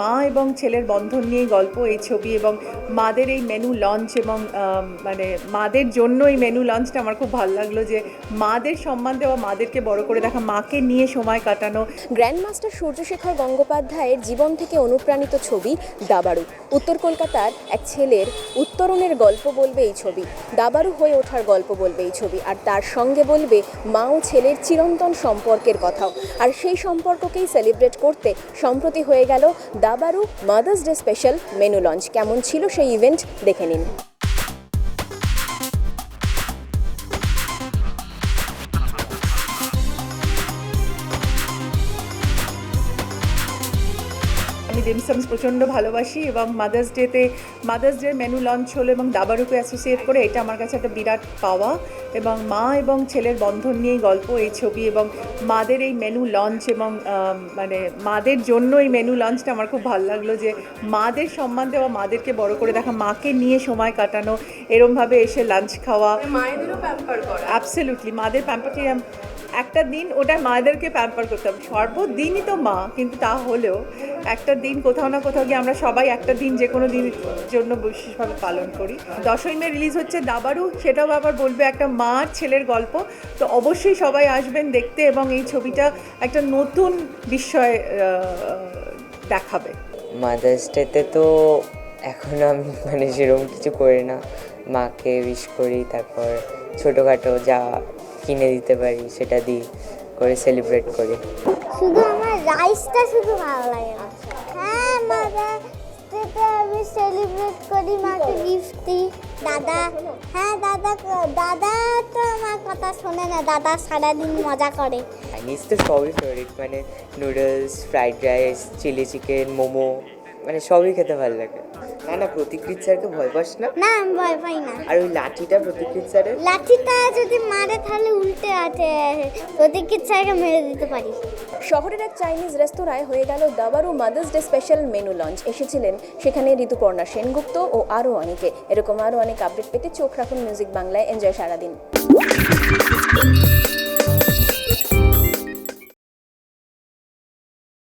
মা এবং ছেলের বন্ধন নিয়েই গল্প, এই ছবি এবং মাদের এই মেনু লঞ্চ এবং মানে মাদের জন্য এই মেনু লঞ্চটা আমার খুব ভালো লাগল যে মাদের সম্মান দেওয়া, মাদেরকে বড় করে দেখা, মাকে নিয়ে সময় কাটানো। গ্র্যান্ডমাস্টার সূর্যশেখর গঙ্গোপাধ্যায়ের জীবন থেকে অনুপ্রাণিত ছবি দাবারু উত্তর কলকাতার এক ছেলের উত্তরণের গল্প বলবে এই ছবি। দাবারু হয়ে ওঠার গল্প বলবে এই ছবি। আর তার সঙ্গে বলবে মা ও ছেলের চিরন্তন সম্পর্কের কথাও। আর সেই সম্পর্ককেই সেলিব্রেট করতে সম্প্রতি হয়ে গেল দাবাড়ু Mother's Day special menu launch কেমন ছিল সেই ইভেন্ট দেখে নিন। আমি ডিমসামস প্রচণ্ড ভালোবাসি এবং মাদার্স ডেতে মাদার্স ডে মেনু লঞ্চ হলো এবং দাবারুকে অ্যাসোসিয়েট করে এটা আমার কাছে একটা বিরাট পাওয়া। এবং মা এবং ছেলের বন্ধন নিয়েই গল্প এই ছবি এবং মাদের এই মেনু লঞ্চ এবং মানে মাদের জন্য এই মেনু লঞ্চটা আমার খুব ভালো লাগল যে মাদের সম্মান দেওয়া মাদেরকে বড় করে দেখা মাকে নিয়ে সময় কাটানো এরমভাবে এসে লাঞ্চ খাওয়া। মায়েদেরও প্যাম্পার করা। অ্যাবসলিউটলি মাদের প্যাম্পারটি একটা দিন ওটা মায়েদেরকে প্যাম্পার করতাম সর্বদিনই তো মা, কিন্তু তা হলেও একটা দিন কোথাও না কোথাও গিয়ে আমরা সবাই একটা দিন যে কোনো দিনের জন্য বিশেষভাবে পালন করি। দশই মে রিলিজ হচ্ছে দাবারু সেটাও আবার বলবে একটা মা ছেলের গল্প। তো অবশ্যই সবাই আসবেন দেখতে এবং এই ছবিটা একটা নতুন বিষয় দেখাবে। মাদার্স ডেতে তো এখন আমি মানে সেরকম কিছু করি না। মাকে উইশ করি তারপর ছোটোখাটো যা কিনে দিতে পারি সেটা দিই করে সেলিব্রেট করি। শুধু আমার রাইসটা শুধু ভালো লাগে না। হ্যাঁ মাদার ডেতে আমি সেলিব্রেট করি মাকে গিফট দিই। দাদা হ্যাঁ দাদা দাদা তো আমার কথা শোনে না। দাদা সারাদিন মজা করে। চাইনিজ তো সবই ফেভারিট মানে noodles fried rice chilli chicken momo. মানে সবই খেতে ভালো লাগে। না না প্রতিকৃত স্যারকে ভয় পাস না? না আমি ভয় পাই না। আর ওই লাঠিটা প্রতিকৃত স্যারের? লাঠিটা যদি মারে তাহলে উল্টে আছে প্রতীক্ষিত স্যারকে মেরে দিতে পারি। শহরের এক চাইনিজ রেস্তোরাঁয় হয়ে গেল দাবারু Mother's Day special menu launch. এসেছিলেন সেখানে ঋতুপর্ণা সেনগুপ্ত ও আরও অনেকে। এরকম আরও অনেক আপডেট পেতে চোখ রাখুন মিউজিক বাংলায়। এনজয় সারাদিন।